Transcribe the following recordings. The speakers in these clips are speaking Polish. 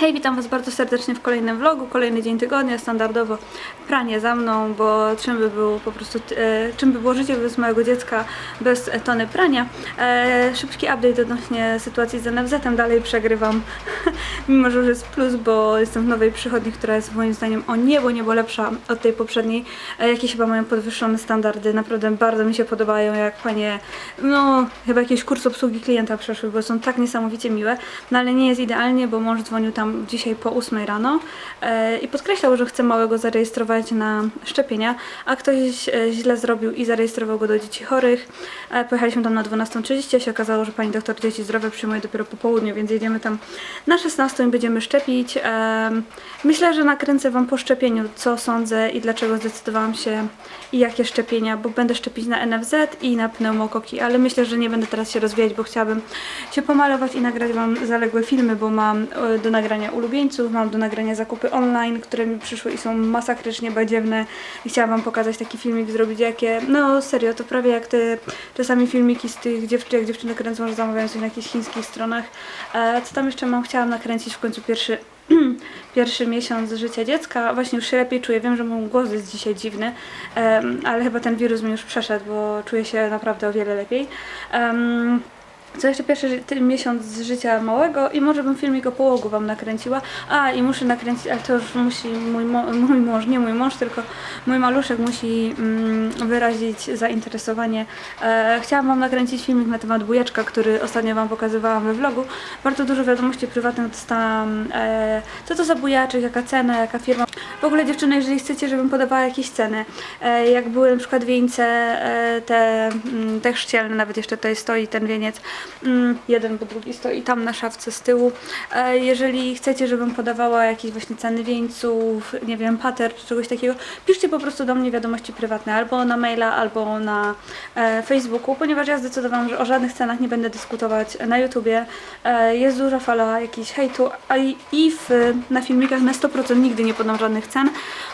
Hej, witam Was bardzo serdecznie w kolejnym vlogu, kolejny dzień tygodnia, standardowo pranie za mną, bo czym by było po prostu, e, czym by było życie bez mojego dziecka bez tony prania. E, szybki update odnośnie sytuacji z NFZ-em, dalej przegrywam, mimo że już jest plus, bo jestem w nowej przychodni, która jest moim zdaniem o niebo, niebo lepsza od tej poprzedniej. E, jakieś chyba mają podwyższone standardy, naprawdę bardzo mi się podobają, jak panie, no chyba jakiś kurs obsługi klienta przeszły, bo są tak niesamowicie miłe, no ale nie jest idealnie, bo mąż dzwonił tam dzisiaj po 8 rano e, i podkreślał, że chce małego zarejestrować na szczepienia, a ktoś e, źle zrobił i zarejestrował go do dzieci chorych. E, pojechaliśmy tam na 12.30, a się okazało, że pani doktor dzieci zdrowe przyjmuje dopiero po południu, więc jedziemy tam na 16 i będziemy szczepić. Myślę, że nakręcę Wam po szczepieniu, co sądzę i dlaczego zdecydowałam się i jakie szczepienia, bo będę szczepić na NFZ i na pneumokoki, ale myślę, że nie będę teraz się rozwijać, bo chciałabym się pomalować i nagrać Wam zaległe filmy, bo mam do nagrania ulubieńców, mam do nagrania zakupy online, które mi przyszły i są masakrycznie badziewne i chciałam Wam pokazać taki filmik, zrobić jakie, no serio, to prawie jak te czasami filmiki z tych dziewczyn, jak dziewczyny kręcą, że zamawiają coś na jakichś chińskich stronach. E, co tam jeszcze mam? Chciałam nakręcić w końcu pierwszy pierwszy miesiąc życia dziecka. Właśnie już się lepiej czuję. Wiem, że mój głos jest dzisiaj dziwny, em, ale chyba ten wirus mi już przeszedł, bo czuję się naprawdę o wiele lepiej. Em, co jeszcze pierwszy miesiąc z życia małego i może bym filmik o połogu Wam nakręciła. A i muszę nakręcić, ale to już musi mój, mój mąż, nie mój mąż, tylko mój maluszek musi mm, wyrazić zainteresowanie. E, chciałam Wam nakręcić filmik na temat bujeczka, który ostatnio Wam pokazywałam we vlogu. Bardzo dużo wiadomości prywatnych dostałam. E, co to za bujaczek, jaka cena, jaka firma. W ogóle dziewczyny, jeżeli chcecie, żebym podawała jakieś ceny, e, jak były na przykład wieńce, e, te, mm, te chrzcielne, nawet jeszcze tutaj stoi ten wieniec, mm, jeden po drugi stoi tam na szafce z tyłu. E, jeżeli chcecie, żebym podawała jakieś właśnie ceny wieńców, nie wiem, pater czy czegoś takiego, piszcie po prostu do mnie wiadomości prywatne albo na maila, albo na Facebooku, ponieważ ja zdecydowałam, że o żadnych cenach nie będę dyskutować na YouTubie. Jest duża fala jakichś hejtu, a i w, na filmikach na 100% nigdy nie podam żadnych cen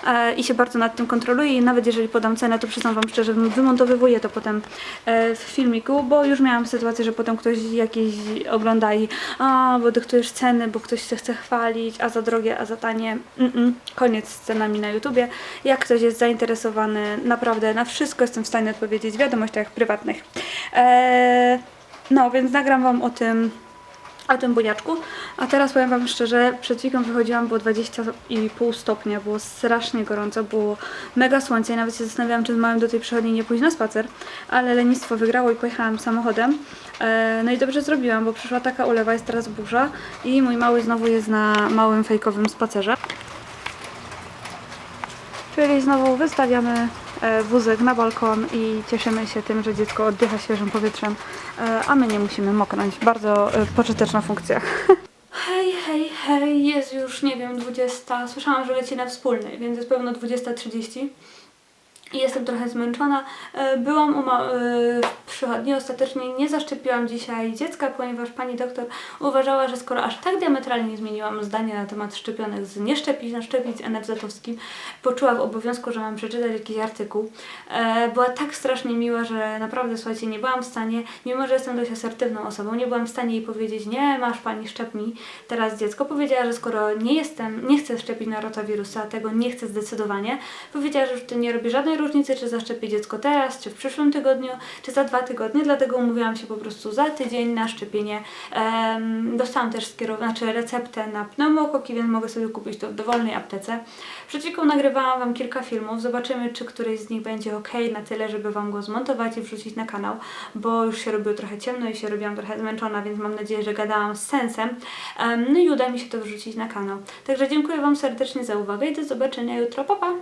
e, i się bardzo nad tym kontroluję i nawet jeżeli podam cenę, to przyznam Wam szczerze, wymontowywuję to potem e, w filmiku, bo już miałam sytuację, że potem ktoś jakiś ogląda i a, bo dyktujesz ceny, bo ktoś się chce chwalić, a za drogie, a za tanie. Mm-mm. Koniec z cenami na YouTubie. Jak ktoś jest zainteresowany, naprawdę na wszystko jestem w stanie odpowiedzieć w wiadomościach prywatnych. E, no, więc nagram Wam o tym o tym buniaczku. A teraz powiem Wam szczerze, przed chwilą wychodziłam, było 20,5 stopnia, było strasznie gorąco, było mega słońce i nawet się zastanawiałam, czy z małym do tej przychodni nie pójść na spacer, ale lenistwo wygrało i pojechałam samochodem. E, no i dobrze zrobiłam, bo przyszła taka ulewa, jest teraz burza i mój mały znowu jest na małym fejkowym spacerze. Czyli znowu wystawiamy wózek na balkon i cieszymy się tym, że dziecko oddycha świeżym powietrzem, e, a my nie musimy moknąć. Bardzo e, pożyteczna funkcja. Hej, hej, hej, jest już, nie wiem, 20. Słyszałam, że leci na wspólny, więc jest pewno 20.30. I jestem trochę zmęczona. E, Byłam u ma- e, przychodni, ostatecznie nie zaszczepiłam dzisiaj dziecka, ponieważ pani doktor uważała, że skoro aż tak diametralnie zmieniłam zdanie na temat szczepionek z nie szczepić na szczepić NFZ-owskim, poczuła w obowiązku, że mam przeczytać jakiś artykuł. E, Była tak strasznie miła, że naprawdę, słuchajcie, nie byłam w stanie, mimo że jestem dość asertywną osobą, nie byłam w stanie jej powiedzieć, nie, masz pani, szczep mi teraz dziecko. Powiedziała, że skoro nie jestem, nie chcę szczepić na rotawirusa, tego nie chcę zdecydowanie, powiedziała, że już to nie robi żadnej różnicy, czy zaszczepię dziecko teraz, czy w przyszłym tygodniu, czy za dwa tygodnie, dlatego umówiłam się po prostu za tydzień na szczepienie. Dostałam też skierow- znaczy receptę na pneumokoki, więc mogę sobie kupić to w dowolnej aptece. Przed chwilką nagrywałam Wam kilka filmów, zobaczymy, czy któryś z nich będzie ok na tyle, żeby Wam go zmontować i wrzucić na kanał, bo już się robiło trochę ciemno i się robiłam trochę zmęczona, więc mam nadzieję, że gadałam z sensem. Em, no i uda mi się to wrzucić na kanał. Także dziękuję Wam serdecznie za uwagę i do zobaczenia jutro. Pa, pa!